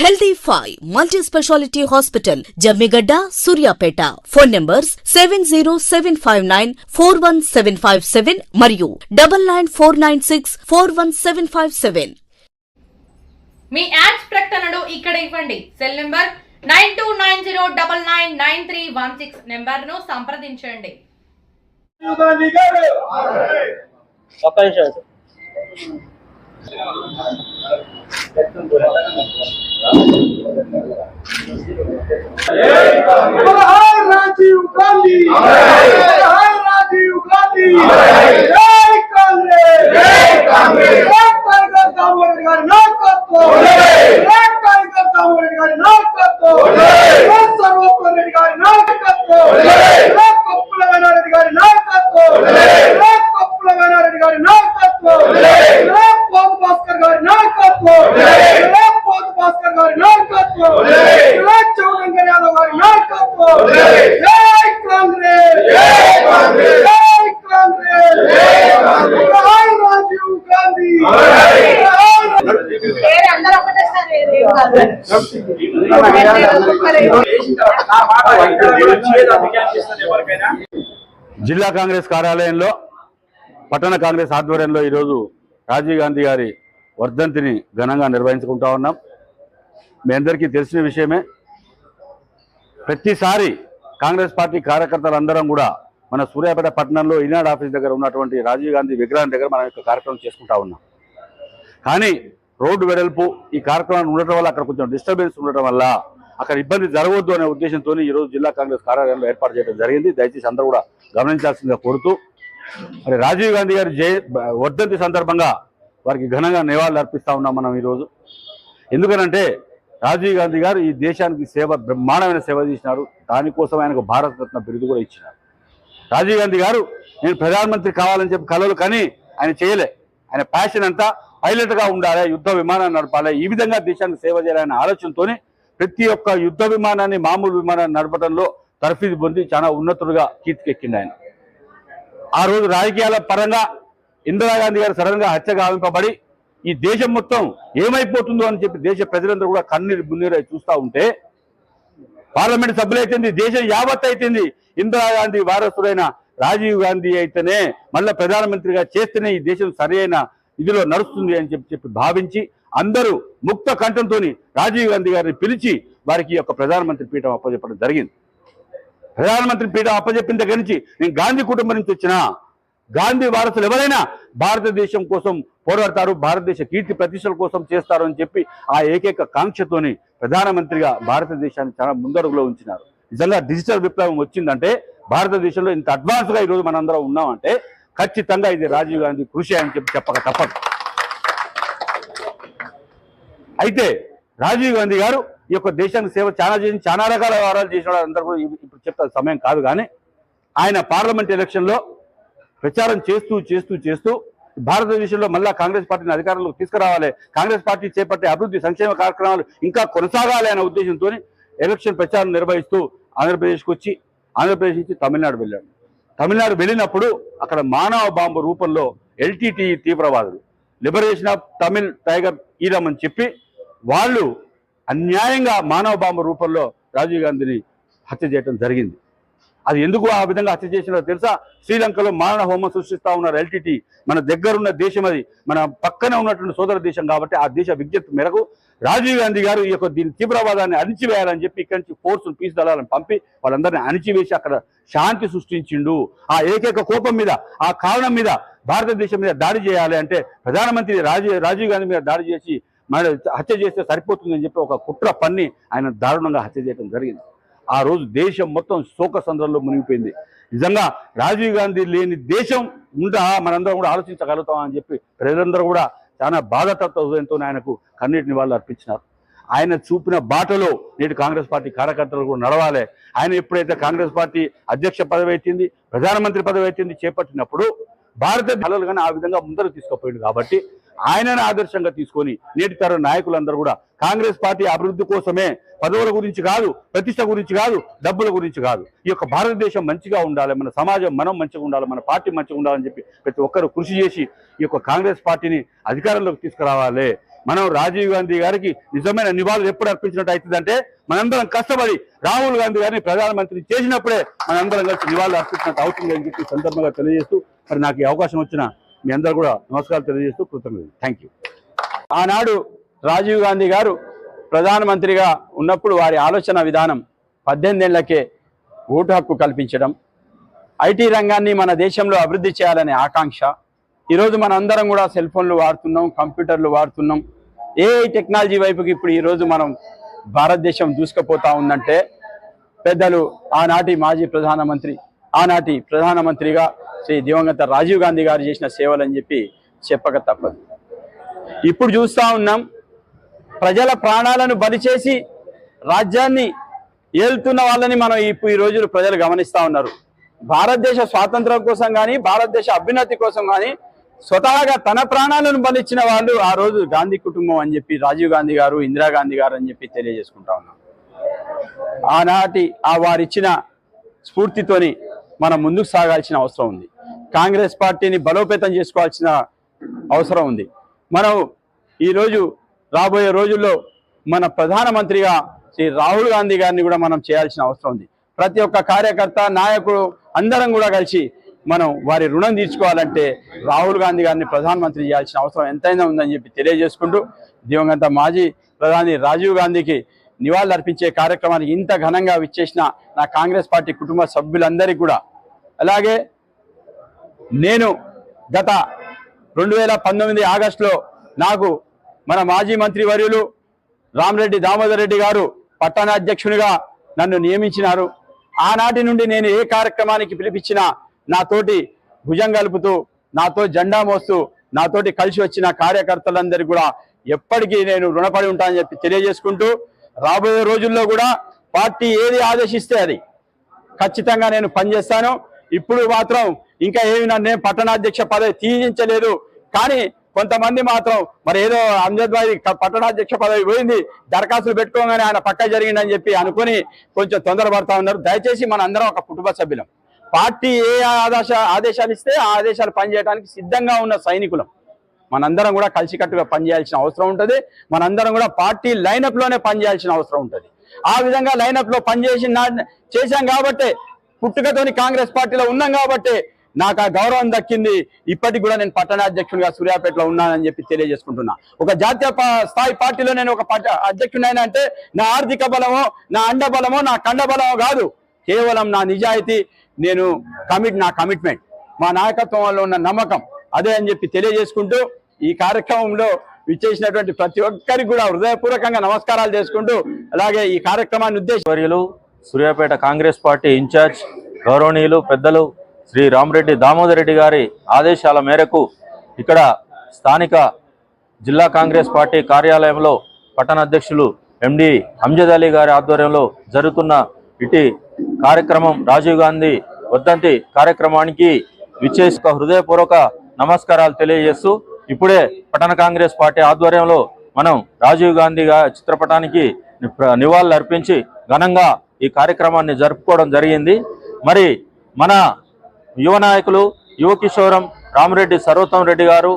Healthy five multi specialty hospital Jammigadda Suryapet phone numbers seven zero seven five nine four one seven five seven మరియు double nine four nine six four one seven five seven మీ ads ప్రకటనలు ఇక్కడ ఇవ్వండి. Cell number nine two nine zero double nine nine three one six నెంబర్ను సంప్రదించండి. గాంధీ గారు ఒక్క నిమిషం sir. Jawahar Rajiv Gandhi Jawahar Rajiv Gandhi జై కాంగ్రెస్ జై కాంగ్రెస్ టైగర్ కామరెడ్డి గారి నాయకత్వం జై టైగర్ కామరెడ్డి గారి నాయకత్వం జై సర్వోత్తమ రెడ్డి గారి నాయకత్వం జై కొప్పుల వేణారెడ్డి గారి నాయకత్వం జై కొప్పుల వేణారెడ్డి గారి నాయకత్వం జై పోతు భాస్కర్ గారి నాయకత్వం జై పోతు భాస్కర్ గారి నాయకత్వం జై చౌరంగ యాదవ్ గారి నాయకత్వం జై కాంగ్రెస్ జై కాంగ్రెస్ జై కాంగ్రెస్ జై కాంగ్రెస్ జై రాజీవ్ గాంధీ వేరే అందరూ ఒకటేసారి ఏం కాదు. జిల్లా కాంగ్రెస్ కార్యాలయంలో పట్టణ కాంగ్రెస్ ఆధ్వర్యంలో ఈరోజు రాజీవ్ గాంధీ గారి వర్ధంతిని ఘనంగా నిర్వహించుకుంటా ఉన్నాం. మీ అందరికీ తెలిసిన విషయమే ప్రతిసారి కాంగ్రెస్ పార్టీ కార్యకర్తలందరం కూడా మన సూర్యాపేట పట్టణంలో ఈనాడు ఆఫీస్ దగ్గర ఉన్నటువంటి రాజీవ్ గాంధీ విగ్రహం దగ్గర మనం యొక్క కార్యక్రమం చేసుకుంటా ఉన్నాం. కానీ రోడ్డు వెడల్పు ఈ కార్యక్రమాన్ని ఉండటం వల్ల అక్కడ కొంచెం డిస్టర్బెన్స్ ఉండటం వల్ల అక్కడ ఇబ్బంది జరగవద్దు అనే ఉద్దేశంతో ఈరోజు జిల్లా కాంగ్రెస్ కార్యాలయంలో ఏర్పాటు చేయడం జరిగింది. దయచేసి అందరూ కూడా గమనించాల్సిందిగా కోరుతూ మరి రాజీవ్ గాంధీ గారి జయ వర్ధంతి సందర్భంగా వారికి ఘనంగా నివాళులు అర్పిస్తా ఉన్నాం మనం ఈరోజు ఎందుకనంటే రాజీవ్ గాంధీ గారు ఈ దేశానికి సేవ బ్రహ్మాండమైన సేవ చేసినారు. దానికోసం ఆయనకు భారత రత్న బిరుదు కూడా ఇచ్చినారు. రాజీవ్ గాంధీ గారు నేను ప్రధానమంత్రి కావాలని చెప్పి కలలు కానీ ఆయన చేయలే. ఆయన ప్యాషన్ అంతా పైలట్గా ఉండాలి యుద్ధ విమానాన్ని నడపాలి. ఈ విధంగా దేశాన్ని సేవ చేయాలనే ఆలోచనతోనే ప్రతి ఒక్క యుద్ధ విమానాన్ని మామూలు విమానాన్ని నడపడంలో తర్ఫీదు పొంది చాలా ఉన్నతుడుగా కీర్తికెక్కింది ఆయన. ఆ రోజు రాజకీయాల పరంగా ఇందిరాగాంధీ గారు సడన్గా హత్య గావింపబడి ఈ దేశం మొత్తం ఏమైపోతుందో అని చెప్పి దేశ ప్రజలందరూ కూడా కన్నీరు మున్నీరు చూస్తూ ఉంటే పార్లమెంట్ సభ్యులైతుంది దేశం యావత్ అయితుంది ఇందిరాగాంధీ వారసుడైన రాజీవ్ గాంధీ అయితేనే మళ్ళా ప్రధానమంత్రిగా చేస్తేనే ఈ దేశం సరైన ఇదిలో నడుస్తుంది అని చెప్పి చెప్పి భావించి అందరూ ముక్త కంఠంతో రాజీవ్ గాంధీ గారిని పిలిచి వారికి ఈ యొక్క ప్రధానమంత్రి పీఠం అప్పజెప్పడం జరిగింది. ప్రధానమంత్రి పీఠం అప్పజెప్పిన దగ్గర నుంచి నేను గాంధీ కుటుంబం నుంచి వచ్చిన గాంధీ వారసులు ఎవరైనా భారతదేశం కోసం పోరాడతారు భారతదేశ కీర్తి ప్రతిష్టల కోసం చేస్తారు అని చెప్పి ఆ ఏకైక కాంక్షతోని ప్రధానమంత్రిగా భారతదేశాన్ని చాలా ముందడుగులో ఉంచినారు. నిజంగా డిజిటల్ విప్లవం వచ్చిందంటే భారతదేశంలో ఇంత అడ్వాన్స్గా ఈరోజు మనందరం ఉన్నామంటే ఖచ్చితంగా ఇది రాజీవ్ గాంధీ కృషి అని చెప్పి చెప్పక తప్పదు. అయితే రాజీవ్ గాంధీ గారు ఈ యొక్క దేశానికి సేవ చాలా చేసి చాలా రకాల వ్యవహారాలు చేసిన అందరూ కూడా ఇప్పుడు చెప్తారు సమయం కాదు కానీ ఆయన పార్లమెంట్ ఎలక్షన్లో ప్రచారం చేస్తూ చేస్తూ చేస్తూ భారతదేశంలో మళ్ళా కాంగ్రెస్ పార్టీని అధికారంలోకి తీసుకురావాలి. కాంగ్రెస్ పార్టీ చేపట్టే అభివృద్ధి సంక్షేమ కార్యక్రమాలు ఇంకా కొనసాగాలి అనే ఉద్దేశంతో ఎలక్షన్ ప్రచారం నిర్వహిస్తూ ఆంధ్రప్రదేశ్కి వచ్చి ఆంధ్రప్రదేశ్ నుంచి తమిళనాడు వెళ్ళాడు. తమిళనాడు వెళ్ళినప్పుడు అక్కడ మానవ బాంబు రూపంలో ఎల్టీటీ తీవ్రవాదులు. Liberation of Tamil tiger Eelam చెప్పి వాళ్ళు అన్యాయంగా మానవ బాంబు రూపంలో రాజీవ్ గాంధీని హత్య చేయడం జరిగింది. అది ఎందుకు ఆ విధంగా హత్య చేసినారో తెలుసా? శ్రీలంకలో మారణ హోమం సృష్టిస్తా ఉన్నారు ఎల్టీటీ. మన దగ్గరున్న దేశం అది. మన పక్కన ఉన్నటువంటి సోదర దేశం కాబట్టి ఆ దేశ విజ్ఞప్తి మేరకు రాజీవ్ గాంధీ గారు ఈ యొక్క దీని తీవ్రవాదాన్ని అణిచివేయాలని చెప్పి ఇక్కడి నుంచి ఫోర్స్ పీస్ దళాలను పంపి వాళ్ళందరినీ అణిచివేసి అక్కడ శాంతి సృష్టించిండు. ఆ ఏకైక కోపం మీద ఆ కారణం మీద భారతదేశం మీద దాడి చేయాలి అంటే ప్రధానమంత్రి రాజీవ్ రాజీవ్ గాంధీ మీద దాడి చేసి మన హత్య చేస్తే సరిపోతుందని చెప్పి ఒక కుట్ర పన్ని ఆయన దారుణంగా హత్య చేయడం జరిగింది. ఆ రోజు దేశం మొత్తం శోక సంద్రంలో మునిగిపోయింది. నిజంగా రాజీవ్ గాంధీ లేని దేశం ఉందా? మనందరం కూడా ఆలోచించగలుగుతాం అని చెప్పి ప్రజలందరూ కూడా చాలా బాధతత్వంతో ఆయనకు కన్నీటి నివాళులు అర్పించినారు. ఆయన చూపిన బాటలో నేటి కాంగ్రెస్ పార్టీ కార్యకర్తలు కూడా నడవాలి. ఆయన ఎప్పుడైతే కాంగ్రెస్ పార్టీ అధ్యక్ష పదవి ఎత్తింది ప్రధానమంత్రి పదవి ఎత్తింది చేపట్టినప్పుడు భారత కళలు కానీ ఆ విధంగా ముందరకు తీసుకుపోయింది కాబట్టి ఆయనను ఆదర్శంగా తీసుకొని నేటి తరం నాయకులందరూ కూడా కాంగ్రెస్ పార్టీ అభివృద్ధి కోసమే పదవుల గురించి కాదు ప్రతిష్ట గురించి కాదు డబ్బుల గురించి కాదు. ఈ యొక్క భారతదేశం మంచిగా ఉండాలి మన సమాజం మనం మంచిగా ఉండాలి మన పార్టీ మంచిగా ఉండాలని చెప్పి ప్రతి ఒక్కరు కృషి చేసి ఈ యొక్క కాంగ్రెస్ పార్టీని అధికారంలోకి తీసుకురావాలి. మనం రాజీవ్ గాంధీ గారికి నిజమైన నివాళులు ఎప్పుడు అర్పించినట్టు అవుతుందంటే మనందరం కష్టపడి రాహుల్ గాంధీ గారిని ప్రధానమంత్రి చేసినప్పుడే మనందరం కలిసి నివాళులు అర్పించినట్టు అవుతుంది అని చెప్పి సందర్భంగా తెలియజేస్తూ మరి నాకు ఈ అవకాశం వచ్చిన మీ అందరూ కూడా నమస్కారాలు తెలియజేస్తూ కృతజ్ఞతలు. థ్యాంక్ యూ ఆనాడు రాజీవ్ గాంధీ గారు ప్రధానమంత్రిగా ఉన్నప్పుడు వారి ఆలోచన విధానం పద్దెనిమిది ఏళ్ళకే ఓటు హక్కు కల్పించడం ఐటీ రంగాన్ని మన దేశంలో అభివృద్ధి చేయాలనే ఆకాంక్ష ఈరోజు మన అందరం కూడా సెల్ ఫోన్లు వాడుతున్నాం కంప్యూటర్లు వాడుతున్నాం ఏఐ టెక్నాలజీ వైపుకి ఇప్పుడు ఈరోజు మనం భారతదేశం దూసుకుపోతా ఉందంటే పెద్దలు ఆనాటి మాజీ ప్రధానమంత్రి ఆనాటి ప్రధానమంత్రిగా శ్రీ దివంగత రాజీవ్ గాంధీ గారు చేసిన సేవలని చెప్పి చెప్పక తప్పదు. ఇప్పుడు చూస్తా ఉన్నాం ప్రజల ప్రాణాలను బలి చేసి రాజ్యాన్ని ఏలుతున్న వాళ్ళని మనం ఇప్పుడు ఈ రోజులు ప్రజలు గమనిస్తా ఉన్నారు. భారతదేశ స్వాతంత్రం కోసం కానీ భారతదేశ అభ్యున్నతి కోసం కానీ స్వతహాగా తన ప్రాణాలను బలిచ్చిన వాళ్ళు ఆ రోజు గాంధీ కుటుంబం అని చెప్పి రాజీవ్ గాంధీ గారు ఇందిరాగాంధీ గారు అని చెప్పి తెలియజేసుకుంటా ఉన్నాం. ఆనాటి ఆ వారిచ్చిన స్ఫూర్తితోని మనం ముందుకు సాగాల్సిన అవసరం ఉంది. కాంగ్రెస్ పార్టీని బలోపేతం చేసుకోవాల్సిన అవసరం ఉంది. మనం ఈరోజు రాబోయే రోజుల్లో మన ప్రధానమంత్రిగా శ్రీ రాహుల్ గాంధీ గారిని కూడా మనం చేయాల్సిన అవసరం ఉంది. ప్రతి ఒక్క కార్యకర్త నాయకుడు అందరం కూడా కలిసి మనం వారి రుణం తీర్చుకోవాలంటే రాహుల్ గాంధీ గారిని ప్రధానమంత్రి చేయాల్సిన అవసరం ఎంతైనా ఉందని చెప్పి తెలియజేసుకుంటూ దివంగత మాజీ ప్రధాని రాజీవ్ గాంధీకి నివాళులు అర్పించే కార్యక్రమానికి ఇంత ఘనంగా విచ్చేసిన నా కాంగ్రెస్ పార్టీ కుటుంబ సభ్యులందరికీ కూడా. అలాగే నేను గత రెండు వేల పంతొమ్మిది ఆగస్టులో నాకు మన మాజీ మంత్రి వర్యులు రామరెడ్డి దామోదర్ రెడ్డి గారు పట్టణాధ్యక్షునిగా నన్ను నియమించినారు. ఆనాటి నుండి నేను ఏ కార్యక్రమానికి పిలిపించినా నాతోటి భుజం కలుపుతూ నాతో జెండా మోస్తూ నాతోటి కలిసి వచ్చిన కార్యకర్తలందరికీ కూడా ఎప్పటికీ నేను రుణపడి ఉంటానని చెప్పి తెలియజేసుకుంటూ రాబోయే రోజుల్లో కూడా పార్టీ ఏది ఆదేశిస్తే అది ఖచ్చితంగా నేను పనిచేస్తాను. ఇప్పుడు మాత్రం ఇంకా ఏమి నన్ను పట్టణాధ్యక్ష పదవి తీయించలేదు. కానీ కొంతమంది మాత్రం మరి ఏదో అంజద్ భాయ్ పట్టణాధ్యక్ష పదవి పోయింది దరఖాస్తులు పెట్టుకోగానే ఆయన పక్క జరిగిందని చెప్పి అనుకుని కొంచెం తొందరపడతా ఉన్నారు. దయచేసి మన అందరం ఒక కుటుంబ సభ్యులం. పార్టీ ఏ ఆదేశ ఆదేశాలు ఇస్తే ఆ ఆదేశాలు పనిచేయడానికి సిద్ధంగా ఉన్న సైనికులం. మనందరం కూడా కలిసికట్టుగా పనిచేయాల్సిన అవసరం ఉంటుంది. మనందరం కూడా పార్టీ లైనప్లోనే పనిచేయాల్సిన అవసరం ఉంటుంది. ఆ విధంగా లైనప్లో పనిచేసి నా- చేశాం కాబట్టే పుట్టుకతోని కాంగ్రెస్ పార్టీలో ఉన్నాం కాబట్టి నాకు ఆ గౌరవం దక్కింది. ఇప్పటికి కూడా నేను పట్టణాధ్యక్షుడిగా సూర్యాపేటలో ఉన్నానని చెప్పి తెలియజేసుకుంటున్నా. ఒక జాతీయ స్థాయి పార్టీలో నేను ఒక అధ్యక్షుడైనా అంటే నా ఆర్థిక బలమో నా అండ బలమో నా కండ బలమో కాదు. కేవలం నా నిజాయితీ నేను కమిట్ నా కమిట్మెంట్ మా నాయకత్వంలో ఉన్న నమ్మకం అదే అని చెప్పి తెలియజేసుకుంటూ ఈ కార్యక్రమంలో విచ్చేసినటువంటి ప్రతి ఒక్కరికి కూడా హృదయపూర్వకంగా నమస్కారాలు చేసుకుంటూ అలాగే ఈ కార్యక్రమాన్ని ఉద్దేశించి సూర్యాపేట కాంగ్రెస్ పార్టీ ఇన్ఛార్జ్ గౌరవనీయులు పెద్దలు శ్రీ రామరెడ్డి దామోదర్ రెడ్డి గారి ఆదేశాల మేరకు ఇక్కడ స్థానిక జిల్లా కాంగ్రెస్ పార్టీ కార్యాలయంలో పట్టణ అధ్యక్షులు ఎండి అంజద్ అలీ గారి ఆధ్వర్యంలో జరుగుతున్న ఇటీ కార్యక్రమం రాజీవ్ గాంధీ వర్ధంతి కార్యక్రమానికి విచ్చేసి ఒక హృదయపూర్వక నమస్కారాలు తెలియజేస్తూ ఇప్పుడే పట్టణ కాంగ్రెస్ పార్టీ ఆధ్వర్యంలో మనం రాజీవ్ గాంధీ చిత్రపటానికి ని- నివాళులు అర్పించి ఘనంగా ఈ కార్యక్రమాన్ని జరుపుకోవడం జరిగింది. మరి మన యువ నాయకులు యువ కిషోరం రామరెడ్డి సర్వోత్తమ్ రెడ్డి గారు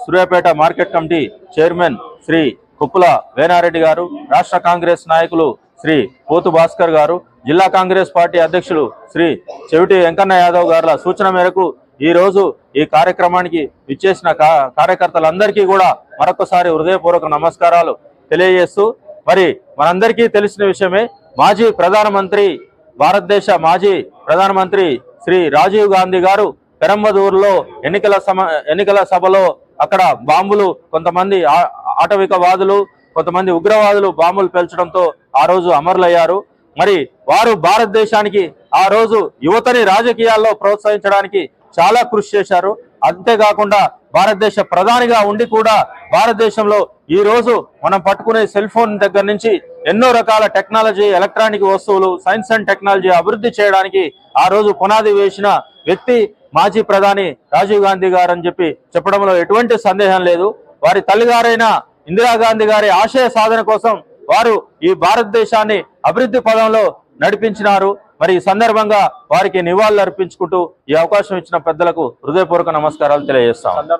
Suryapet market committee chairman Shri Kuppula Venareddy గారు రాష్ట్ర కాంగ్రెస్ నాయకులు శ్రీ పోతు భాస్కర్ గారు జిల్లా కాంగ్రెస్ పార్టీ అధ్యక్షులు శ్రీ చెవిటి వెంకన్న యాదవ్ గారుల సూచన మేరకు ఈ రోజు ఈ కార్యక్రమానికి ఇచ్చేసిన కా- కార్యకర్తలందరికీ కూడా మరొకసారి హృదయపూర్వక నమస్కారాలు తెలియజేస్తూ మరి మనందరికీ తెలిసిన విషయమే మాజీ ప్రధానమంత్రి భారతదేశ మాజీ ప్రధానమంత్రి శ్రీ రాజీవ్ గాంధీ గారు పెరంబదూరులో ఎన్నికల సమ ఎన్నికల సభలో అక్కడ బాంబులు కొంతమంది ఆ- ఆటవికవాదులు కొంతమంది ఉగ్రవాదులు బాంబులు పేల్చడంతో ఆ రోజు అమరులయ్యారు. మరి వారు భారతదేశానికి ఆ రోజు యువతని రాజకీయాల్లో ప్రోత్సహించడానికి చాలా కృషి చేశారు. అంతేకాకుండా భారతదేశ ప్రధానిగా ఉండి కూడా భారతదేశంలో ఈ రోజు మనం పట్టుకునే సెల్ ఫోన్ దగ్గర నుంచి ఎన్నో రకాల టెక్నాలజీ ఎలక్ట్రానిక్ వస్తువులు సైన్స్ అండ్ టెక్నాలజీ అభివృద్ధి చేయడానికి ఆ రోజు పునాది వేసిన వ్యక్తి మాజీ ప్రధాని రాజీవ్ గాంధీ గారు అని చెప్పి చెప్పడంలో ఎటువంటి సందేహం లేదు. వారి తల్లిగారైన ఇందిరాగాంధీ గారి ఆశయ సాధన కోసం వారు ఈ భారతదేశాన్ని అభివృద్ధి పదంలో నడిపించినారు. మరి ఈ సందర్భంగా వారికి నివాళులు అర్పించుకుంటూ ఈ అవకాశం ఇచ్చిన పెద్దలకు హృదయపూర్వక నమస్కారాలు తెలియజేస్తాం.